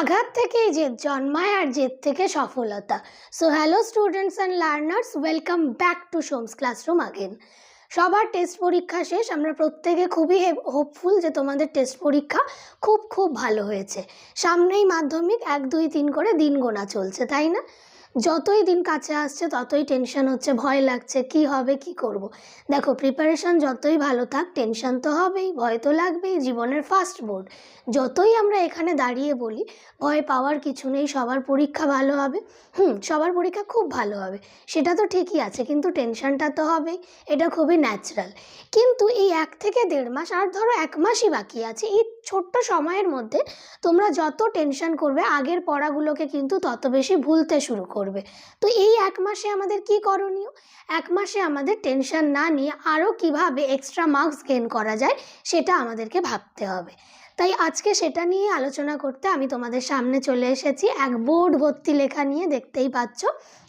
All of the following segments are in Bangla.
আঘাত থেকেই জেদ জন্মায় আর জেদ থেকে সফলতা। So hello students and learners welcome back to Som's classroom again সবার টেস্ট পরীক্ষা শেষ। আমরা প্রত্যেকে খুবই হোপফুল যে তোমাদের টেস্ট পরীক্ষা খুব খুব ভালো হয়েছে। সামনেই মাধ্যমিক, এক, দুই, তিন করে দিন গোনা চলছে, তাই না? যতই দিন কাছে আসছে, ততই টেনশন হচ্ছে, ভয় লাগছে, কি হবে, কি করব। দেখো প্রিপারেশন যতই ভালো থাক টেনশন তো হবেই, ভয় তো লাগবেই, জীবনের ফার্স্ট বোর্ড যতই আমরা এখানে দাঁড়িয়ে বলি, ভয় পাওয়ার কিছু নেই, সবার পরীক্ষা ভালো হবে। হুম, সবার পরীক্ষা খুব ভালো হবে, সেটা তো ঠিকই আছে, কিন্তু টেনশনটা তো হবেই, এটা খুবই ন্যাচারাল কিন্তু এই এক থেকে দেড় মাস, আর ধরো এক মাসই বাকি আছে, এই ছোট্ট সময়ের মধ্যে তোমরা যত টেনশন করবে, আগের পড়াগুলোকে কিন্তু তত বেশি ভুলতে শুরু করবে। তো এই এক মাসে আমাদের কি করণীয়? এক মাসে আমাদের টেনশন না নিয়ে আরও কীভাবে এক্সট্রা মার্কস গেন করা যায়, সেটা আমাদেরকে ভাবতে হবে। তাই আজকে সেটা নিয়ে আলোচনা করতে আমি তোমাদের সামনে চলে এসেছি, এক বোর্ড ভর্তি লেখা নিয়ে, দেখতেই পাচ্ছ।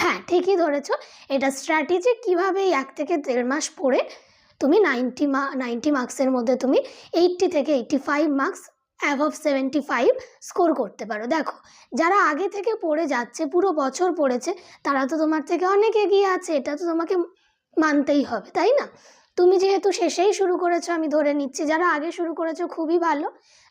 হ্যাঁ ঠিকই ধরেছ। এটা স্ট্র্যাটেজি কীভাবে এক থেকে দেড় মাস পড়ে তুমি নাইনটি মা নাইনটি মার্কসের মধ্যে তুমি এইট্টি থেকে eighty five marks above seventy five score করতে পারো। দেখো, যারা আগে থেকে পড়ে যাচ্ছে, পুরো বছর পড়েছে, তারা তো তোমার থেকে অনেক এগিয়ে আছে, এটা তো তোমাকে মানতেই হবে, তাই না? তুমি যেহেতু শেষেই শুরু করেছ, আমি ধরে নিচ্ছি, যারা আগে শুরু করেছ খুবই ভালো,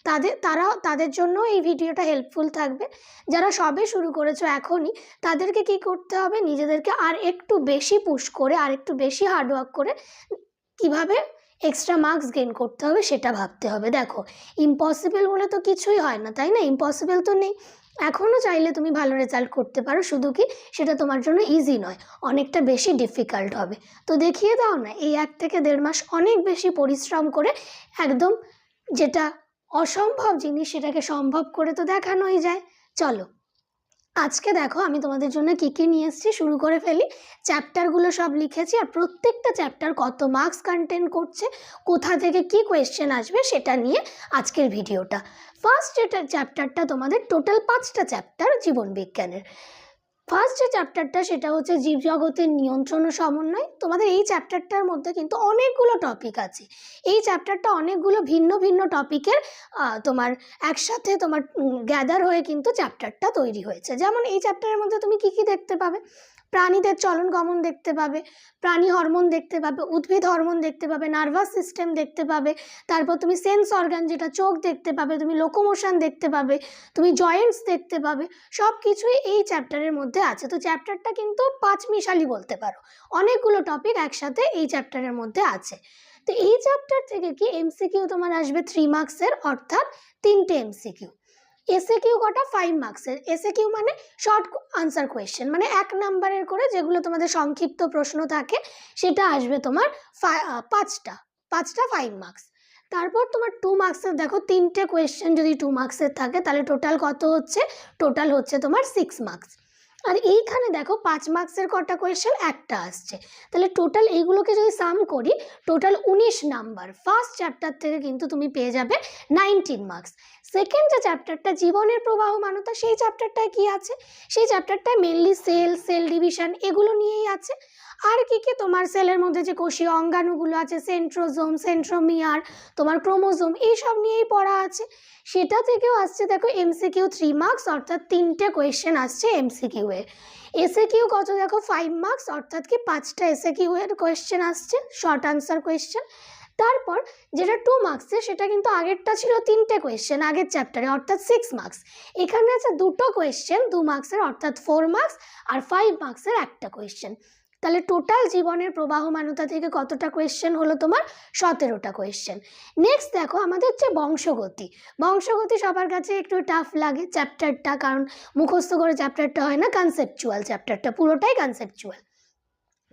তাদের তারা তাদের জন্য এই ভিডিওটা হেল্পফুল থাকবে। যারা সবে শুরু করেছ এখনই, তাদেরকে কি করতে হবে? নিজেদেরকে আর একটু বেশি পুশ করে, আর একটু বেশি হার্ডওয়ার্ক করে কীভাবে এক্সট্রা মার্কস গেইন করতে হবে সেটা ভাবতে হবে। দেখো ইম্পসিবল বলে তো কিছুই হয় না, তাই না? ইম্পসিবল তো নেই। এখনও চাইলে তুমি ভালো রেজাল্ট করতে পারো, শুধু কি সেটা তোমার জন্য ইজি নয়, অনেকটা বেশি ডিফিকাল্ট হবে। তো দেখিয়ে দাও না, এই এক থেকে দেড় মাস অনেক বেশি পরিশ্রম করে একদম যেটা অসম্ভব জিনিস সেটাকে সম্ভব করে তো দেখানোই যায়। চলো। আজকে দেখো আমি তোমাদের জন্য কী কী নিয়ে এসেছি, শুরু করে ফেলি। চ্যাপ্টারগুলো সব লিখেছি আর প্রত্যেকটা চ্যাপ্টার কত মার্কস কন্টেন্ট করছে, কোথা থেকে কি কোয়েশ্চেন আসবে সেটা নিয়ে আজকের ভিডিওটা ফার্স্ট যেটা চ্যাপ্টারটা তোমাদের টোটাল পাঁচটা চ্যাপ্টার জীবন বিজ্ঞানের। ফার্স্ট যে চ্যাপ্টারটা সেটা হচ্ছে জীবজগতের নিয়ন্ত্রণ ও সমন্বয়। তোমাদের এই চ্যাপ্টারটার মধ্যে কিন্তু অনেকগুলো টপিক আছে। এই চ্যাপ্টারটা অনেকগুলো ভিন্ন ভিন্ন টপিকের তোমার একসাথে তোমার গ্যাদার হয়ে কিন্তু চ্যাপ্টারটা তৈরি হয়েছে। যেমন এই চ্যাপ্টারের মধ্যে তুমি কি কি দেখতে পাবে? প্রাণীদের চলন গমন দেখতে পাবে, প্রাণী হরমোন দেখতে পাবে, উদ্ভিদ হরমোন দেখতে পাবে নার্ভাস সিস্টেম দেখতে পাবে, তারপর তুমি সেন্স অর্গান যেটা চোখ দেখতে পাবে, তুমি লোকোমোশন দেখতে পাবে, তুমি জয়েন্টস দেখতে পাবে সব কিছুই এই চ্যাপ্টারের মধ্যে আছে। তো চ্যাপ্টারটা কিন্তু পাঁচ মিশালি বলতে পারো। অনেকগুলো টপিক একসাথে এই চ্যাপ্টারের মধ্যে আছে। তো এই চ্যাপ্টার থেকে কি এমসিকিউ তোমার আসবে থ্রি মার্কসের অর্থাৎ তিনটে এমসিকিউ এসে কিউ কটা? ফাইভ মার্কসের এসে কিউ মানে শর্ট আনসার কোয়েশ্চেন মানে এক নাম্বারের করে যেগুলো তোমাদের সংক্ষিপ্ত প্রশ্ন থাকে, সেটা আসবে তোমার পাঁচটা। পাঁচটা ফাইভ মার্কস তারপর তোমার টু মার্কসের দেখো তিনটে কোয়েশ্চেন যদি টু মার্কসের থাকে, তাহলে টোটাল কত হচ্ছে? টোটাল হচ্ছে তোমার সিক্স মার্কস আর এইখানে দেখো পাঁচ মার্কসের কটা কোয়েশ্চেন একটা আসছে। তাহলে টোটাল এইগুলোকে যদি সাম করি টোটাল উনিশ নাম্বার ফার্স্ট চ্যাপ্টার থেকে কিন্তু তুমি পেয়ে যাবে নাইনটিন মার্কস সেকেন্ড যে চ্যাপ্টারটা জীবনের প্রবাহমানতা সেই চ্যাপ্টারটায় কি আছে? সেই চ্যাপ্টারটায় মেনলি সেল সেল ডিভিশন এগুলো নিয়েই আছে। আর কি কি তোমার সেলের মধ্যে যে কোষীয় অঙ্গাণুগুলো আছে সেন্ট্রোজোম সেন্ট্রোমিয়ার তোমার ক্রোমোজোম এইসব নিয়েই পড়া আছে। সেটা থেকেও আসছে, দেখো এমসিকিউ থ্রি মার্কস অর্থাৎ তিনটে কোয়েশ্চেন আসছে এমসিকিউ এর। এসে কিউ কত? দেখো ফাইভ মার্কস অর্থাৎ কি পাঁচটা এসে কিউ এর কোয়েশ্চেন আসছে শর্ট আনসার কোয়েশ্চেন তারপর যেটা টু মার্কসে সেটা কিন্তু আগেরটা ছিল তিনটে কোয়েশ্চেন আগের চ্যাপ্টারে অর্থাৎ সিক্স মার্কস এখানে আছে দুটো কোয়েশ্চেন দু মার্কসের অর্থাৎ ফোর মার্কস আর ফাইভ মার্কসের একটা কোয়েশ্চেন তাহলে টোটাল জীবনের প্রবাহমানতা থেকে কতটা কোয়েশ্চেন হলো তোমার? সতেরোটা কোয়েশ্চেন নেক্সট দেখো আমাদের হচ্ছে বংশগতি। বংশগতি সবার কাছে একটু টাফ লাগে চ্যাপ্টারটা কারণ মুখস্থ করে চ্যাপ্টারটা হয় না কনসেপচুয়াল চ্যাপ্টারটা পুরোটাই কনসেপচুয়াল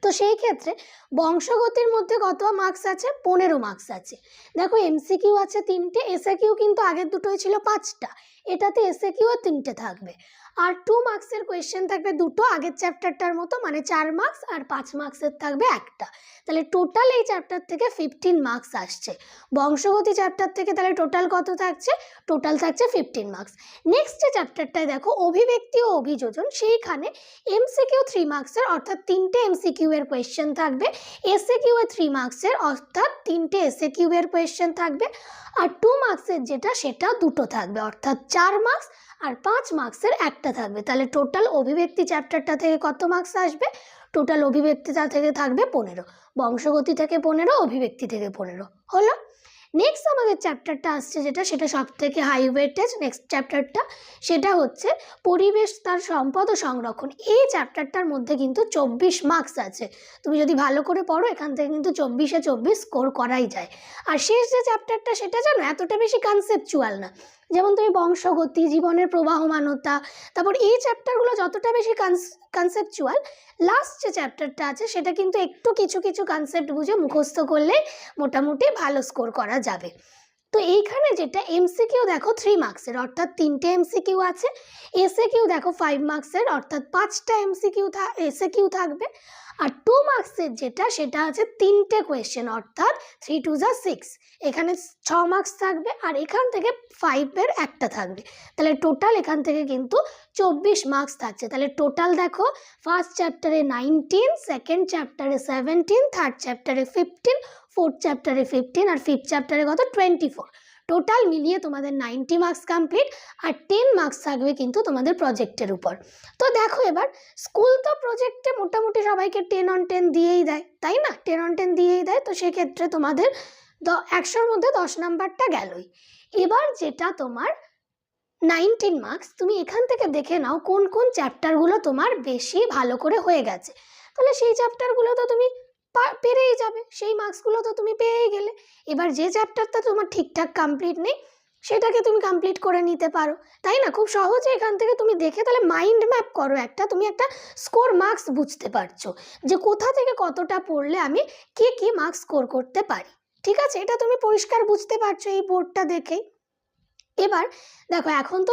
তো সেই ক্ষেত্রে বংশগতির মধ্যে কত মার্কস আছে? পনেরো মার্কস আছে। দেখো এমসিকিউ আছে তিনটে এসএ কিউ কিন্তু আগের দুটোই ছিল পাঁচটা। এটাতে এসএ কিউ তিনটে থাকবে। আর টু মার্কসের কোয়েশ্চেন থাকবে দুটো, আগের চ্যাপ্টারটার মতো মানে চার মার্কস আর পাঁচ মার্কসের থাকবে একটা। তাহলে টোটাল এই চ্যাপ্টার থেকে ফিফটিন মার্কস আসছে। বংশগতি চ্যাপ্টার থেকে তাহলে টোটাল কত থাকছে? টোটাল থাকছে ফিফটিন মার্কস নেক্সট যে চ্যাপ্টারটায় দেখো, অভিব্যক্তি ও অভিযোজন, সেইখানে এমসিকিউ থ্রি মার্কসের অর্থাৎ তিনটে এমসিকিউ এর কোয়েশ্চেন থাকবে। এসএ কিউ এর থ্রি মার্কসের অর্থাৎ তিনটে এসএ কিউ এর কোয়েশ্চেন থাকবে। আর টু মার্কসের যেটা, সেটা দুটো থাকবে, অর্থাৎ চার মার্কস আর পাঁচ মার্কসের একটা থাকবে। তাহলে টোটাল অভিব্যক্তি চ্যাপ্টারটা থেকে কত মার্কস আসবে? টোটাল অভিব্যক্তিটা থেকে থাকবে পনেরো। বংশগতি থেকে পনেরো, অভিব্যক্তি থেকে পনেরো। হলো? নেক্সট আমাদের চ্যাপ্টারটা আসছে যেটা, সেটা সব থেকে হাই ওয়েটেজ নেক্সট চ্যাপ্টারটা সেটা হচ্ছে পরিবেশ, তার সম্পদ ও সংরক্ষণ। এই চ্যাপ্টারটার মধ্যে কিন্তু চব্বিশ মার্কস আছে। তুমি যদি ভালো করে পড়ো, এখান থেকে কিন্তু চব্বিশে চব্বিশ স্কোর করাই যায়। আর শেষ যে চ্যাপ্টারটা সেটা জানো, এতটা বেশি কনসেপচুয়াল না। যেমন তুমি বংশগতি, জীবনের প্রবাহমানতা, তারপর এই চ্যাপ্টারগুলো যতটা বেশি কনসেপচুয়াল লাস্ট যে চ্যাপ্টারটা আছে সেটা কিন্তু একটু কিছু কিছু কনসেপ্ট বুঝে মুখস্থ করলে মোটামুটি ভালো স্কোর করা যাবে। তো এইখানে যেটা এমসিকিউ দেখো থ্রি মার্কসের অর্থাৎ তিনটে এমসিকিউ আছে এসে কিউ দেখো ফাইভ মার্কসের অর্থাৎ পাঁচটা এমসিকিউ এসে কিউ থাকবে আর টু মার্কসের যেটা, সেটা আছে তিনটে কোয়েশ্চেন অর্থাৎ থ্রি টু যা সিক্স এখানে ছ মার্কস থাকবে আর এখান থেকে ফাইভের একটা থাকবে। তাহলে টোটাল এখান থেকে কিন্তু চব্বিশ মার্কস থাকছে। তাহলে টোটাল দেখো ফার্স্ট চ্যাপ্টারে নাইনটিন সেকেন্ড চ্যাপ্টারে সেভেন্টিন থার্ড চ্যাপ্টারে ফিফটিন ফোর্থ চ্যাপ্টারে ফিফটিন আর ফিফথ চ্যাপ্টারে কত? টোয়েন্টি ফোর টোটাল মিলিয়ে তোমাদের নাইনটি মার্কস কমপ্লিট আর টেন মার্কস থাকবে কিন্তু তোমাদের প্রজেক্টের উপর। তো দেখো এবার, স্কুল তো প্রজেক্টে মোটামুটি সবাইকে টেন অন টেন দিয়েই দেয়, তাই না? টেন অন টেন দিয়েই দেয়, তো সেক্ষেত্রে তোমাদের দ, একশোর মধ্যে দশ নাম্বারটা গেলই। এবার যেটা তোমার নাইনটিন মার্কস, তুমি এখান থেকে দেখে নাও কোন কোন চ্যাপ্টারগুলো তোমার বেশি ভালো করে হয়ে গেছে। তাহলে সেই চ্যাপ্টারগুলো তো তুমি পেরেই যাবে। সেই মার্কসগুলো তো তুমি পেয়েই গেলে। এবার যে চ্যাপ্টারটা তোমার ঠিকঠাক কমপ্লিট নেই, সেটাকে তুমি কমপ্লিট করে নিতে পারো। তাই না? খুব সহজে এখান থেকে তুমি দেখে তাহলে মাইন্ড ম্যাপ করো একটা। তুমি একটা স্কোর মার্কস বুঝতে পারছ যে কোথা থেকে কতটা পড়লে আমি কি কি মার্কস স্কোর করতে পারি। ঠিক আছে? এটা তুমি পরিষ্কার বুঝতে পারছ এই বোর্ডটা দেখেই এবার দেখো এখন তো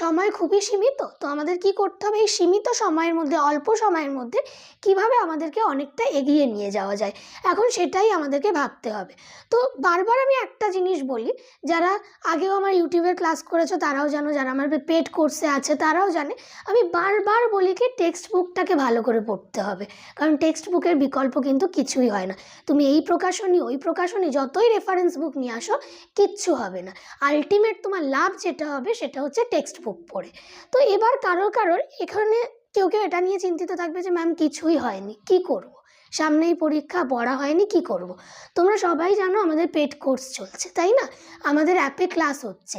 সময় খুবই সীমিত, তো আমাদের কি করতে হবে? এই সীমিত সময়ের মধ্যে, অল্প সময়ের মধ্যে কীভাবে আমাদেরকে অনেকটা এগিয়ে নিয়ে যাওয়া যায়? এখন সেটাই আমাদেরকে ভাবতে হবে। তো বারবার আমি একটা জিনিস বলি, যারা আগেও আমার ইউটিউবের ক্লাস করেছ, তারাও জানো, যারা আমার পেড কোর্সে আছে, তারাও জানে, আমি বারবার বলি কি টেক্সট বুকটাকে ভালো করে পড়তে হবে। কারণ টেক্সট বুকের বিকল্প কিন্তু কিছুই হয় না। তুমি এই প্রকাশনী, ওই প্রকাশনী, যতই রেফারেন্স বুক নিয়ে আসো, কিচ্ছু হবে না। আলটিমেট তোমার লাভ যেটা হবে সেটা হচ্ছে টেক্সট বুক পড়ে তো এবার কারোর কারোর এখানে কেউ কেউ এটা নিয়ে চিন্তিত থাকবে যে, ম্যাম, কিছুই হয়নি কি করব। সামনেই পরীক্ষা, পড়া হয়নি, কি করব। তোমরা সবাই জানো আমাদের পেট কোর্স চলছে, তাই না আমাদের অ্যাপে ক্লাস হচ্ছে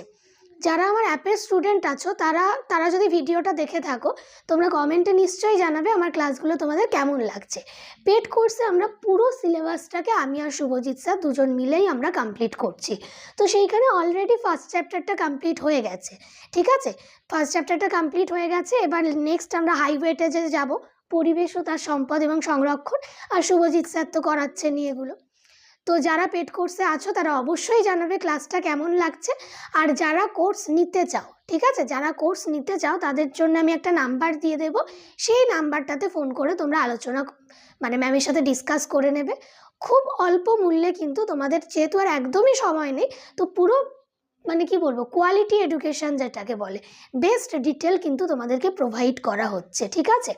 যারা আমার অ্যাপের স্টুডেন্ট আছো, তারা তারা যদি ভিডিওটা দেখে থাকো, তোমরা কমেন্টে নিশ্চয়ই জানাবে আমার ক্লাসগুলো তোমাদের কেমন লাগছে। পেড কোর্সে আমরা পুরো সিলেবাসটাকে আমি আর শুভজিৎ স্যার দুজন মিলেই আমরা কমপ্লিট করছি। তো সেইখানে অলরেডি ফার্স্ট চ্যাপ্টারটা কমপ্লিট হয়ে গেছে, ঠিক আছে? ফার্স্ট চ্যাপ্টারটা কমপ্লিট হয়ে গেছে, এবার নেক্সট আমরা হাই ওয়েটেজে যাব, পরিবেশ ও তার সম্পদ এবং সংরক্ষণ, আর শুভজিৎ স্যার তো করাচ্ছেন এগুলো। তো যারা পেড কোর্সে আছো, তারা অবশ্যই জানাবে ক্লাসটা কেমন লাগছে। আর যারা কোর্স নিতে চাও, ঠিক আছে? যারা কোর্স নিতে চাও, তাদের জন্য আমি একটা নাম্বার দিয়ে দেব। সেই নাম্বারটাতে ফোন করে তোমরা আলোচনা মানে ম্যামের সাথে ডিসকাস করে নেবে। খুব অল্প মূল্যে কিন্তু তোমাদের, যেহেতু আর একদমই সময় নেই, তো পুরো মানে কি বলব কোয়ালিটি এডুকেশন যেটাকে বলে বেস্ট ডিটেল কিন্তু তোমাদেরকে প্রোভাইড করা হচ্ছে, ঠিক আছে?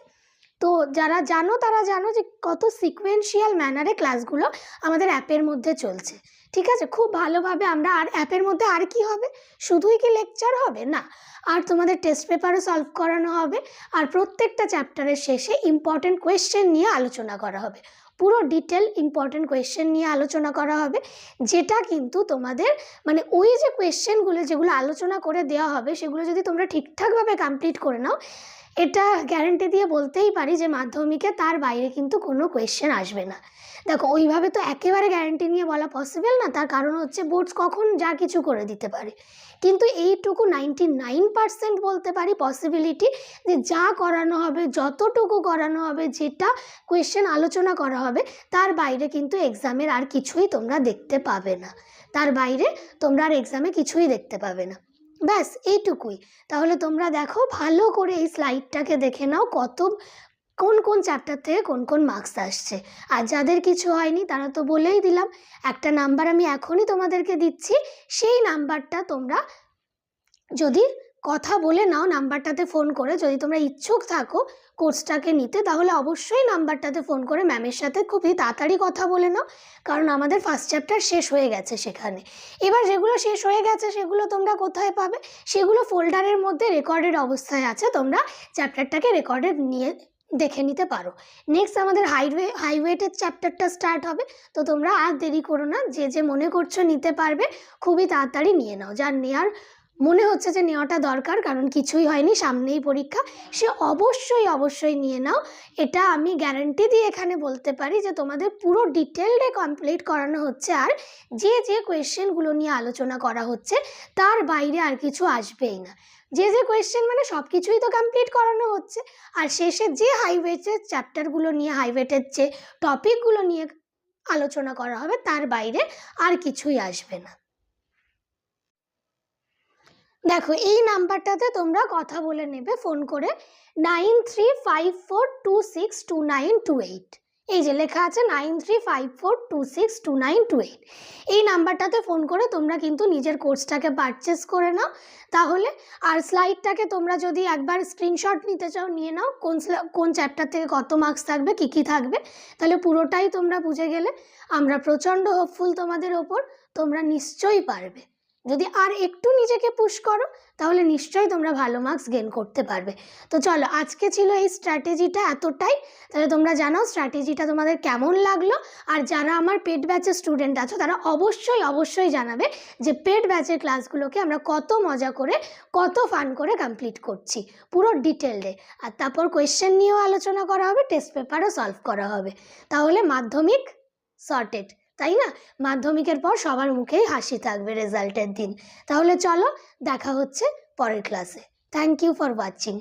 তো যারা জানো তারা জানো যে কত সিকোয়েন্সিয়াল ম্যানারে ক্লাসগুলো আমাদের অ্যাপের মধ্যে চলছে। ঠিক আছে? খুব ভালোভাবে আমরা আর অ্যাপের মধ্যে আর কি হবে? শুধুই কি লেকচার হবে? না। আর তোমাদের টেস্ট পেপারও সলভ করানো হবে। আর প্রত্যেকটা চ্যাপ্টারের শেষে ইম্পর্টেন্ট কোয়েশ্চেন নিয়ে আলোচনা করা হবে। পুরো ডিটেল ইম্পর্টেন্ট কোয়েশ্চেন নিয়ে আলোচনা করা হবে। যেটা কিন্তু তোমাদের মানে ওই যে কোয়েশ্চেনগুলো যেগুলো আলোচনা করে দেওয়া হবে, সেগুলো যদি তোমরা ঠিকঠাকভাবে কমপ্লিট করে নাও এটা গ্যারেন্টি দিয়ে বলতেই পারি যে মাধ্যমিকে তার বাইরে কিন্তু কোনো কোয়েশ্চেন আসবে না। দেখো, ওইভাবে তো একেবারে গ্যারেন্টি নিয়ে বলা পসিবল না, তার কারণ হচ্ছে বোর্ডস কখন যা কিছু করে দিতে পারে। কিন্তু এইটুকু নাইনটি নাইন পার্সেন্ট বলতে পারি পসিবিলিটি যে যা করানো হবে, যতটুকু করানো হবে, যেটা কোয়েশ্চেন আলোচনা করা হবে, তার বাইরে কিন্তু এক্সামের আর কিছুই তোমরা দেখতে পাবে না। তার বাইরে তোমরা আর এক্সামে কিছুই দেখতে পাবে না। ব্যাস, এইটুকুই। তাহলে তোমরা দেখো, ভালো করে এই স্লাইডটাকে দেখে নাও, কত, কোন কোন চ্যাপ্টার থেকে কোন কোন মার্কস আসছে। আর যাদের কিছু হয়নি, তারা তো বলেই দিলাম, একটা নাম্বার আমি এখনই তোমাদেরকে দিচ্ছি, সেই নাম্বারটা তোমরা যদি কথা বলে নাও নাম্বারটাতে ফোন করে, যদি তোমরা ইচ্ছুক থাকো কোর্সটাকে নিতে, তাহলে অবশ্যই নাম্বারটাতে ফোন করে ম্যামের সাথে খুবই তাড়াতাড়ি কথা বলে নাও। কারণ আমাদের ফার্স্ট চ্যাপ্টার শেষ হয়ে গেছে সেখানে। এবার যেগুলো শেষ হয়ে গেছে, সেগুলো তোমরা কোথায় পাবে? সেগুলো ফোল্ডারের মধ্যে রেকর্ডেড অবস্থায় আছে, তোমরা চ্যাপ্টারটাকে রেকর্ডেড নিয়ে দেখে নিতে পারো। নেক্সট আমাদের হাইওয়ে হাইওয়েটের চ্যাপ্টারটা স্টার্ট হবে, তো তোমরা আর দেরি করো না, যে যে মনে করছ নিতে পারবে, খুবই তাড়াতাড়ি নিয়ে নাও। যার নেওয়ার মনে হচ্ছে যে নেওয়াটা দরকার, কারণ কিছুই হয়নি, সামনেই পরীক্ষা। সে অবশ্যই অবশ্যই নিয়ে নাও। এটা আমি গ্যারান্টি দিয়ে এখানে বলতে পারি যে তোমাদের পুরো ডিটেলডে কমপ্লিট করানো হচ্ছে আর যে যে কোয়েশ্চেনগুলো নিয়ে আলোচনা করা হচ্ছে, তার বাইরে আর কিছু আসবেই না। যে যে কোয়েশ্চেন মানে সব কিছুই তো কমপ্লিট করানো হচ্ছে। আর শেষে যে হাইওয়েটের চ্যাপ্টারগুলো নিয়ে হাইওয়েটের যে টপিকগুলো নিয়ে আলোচনা করা হবে, তার বাইরে আর কিছুই আসবে না। দেখো, এই নাম্বারটাতে তোমরা কথা বলে নেবে, ফোন করে nine three five four two six two nine two eight. এই যে লেখা আছে nine three five four two six two nine two eight. এই নাম্বারটাতে ফোন করে তোমরা কিন্তু নিজের কোর্সটাকে পারচেস করে নাও। তাহলে আর স্লাইডটাকে তোমরা যদি একবার স্ক্রিনশট নিতে চাও, নিয়ে নাও, কোন কোন চ্যাপ্টার থেকে কত মার্কস থাকবে, কী কী থাকবে, তাহলে পুরোটাই তোমরা বুঝে গেলে আমরা প্রচণ্ড হোপফুল তোমাদের ওপর, তোমরা নিশ্চয়ই পারবে। যদি আর একটু নিজেকে পুশ করো, তাহলে নিশ্চয়ই তোমরা ভালো মার্কস গেন করতে পারবে। তো চলো, আজকে ছিল এই স্ট্র্যাটেজিটা এতটাই। তাহলে তোমরা জানাও স্ট্র্যাটেজিটা তোমাদের কেমন লাগল। আর যারা আমার পেড ব্যাচের স্টুডেন্ট আছো, তারা অবশ্যই অবশ্যই জানাবে যে পেড ব্যাচের ক্লাসগুলোকে আমরা কত মজা করে, কত ফান করে কমপ্লিট করছি। পুরো ডিটেলডে আর তারপর কোয়েশ্চেন নিয়েও আলোচনা করা হবে টেস্ট পেপারও সলভ করা হবে। তাহলে মাধ্যমিক সর্টেড তাই না? মাধ্যমিকের পর সবার মুখেই হাসি থাকবে রেজাল্টের দিন। তাহলে চলো, দেখা হচ্ছে পরের ক্লাসে থ্যাংক ইউ ফর ওয়াচিং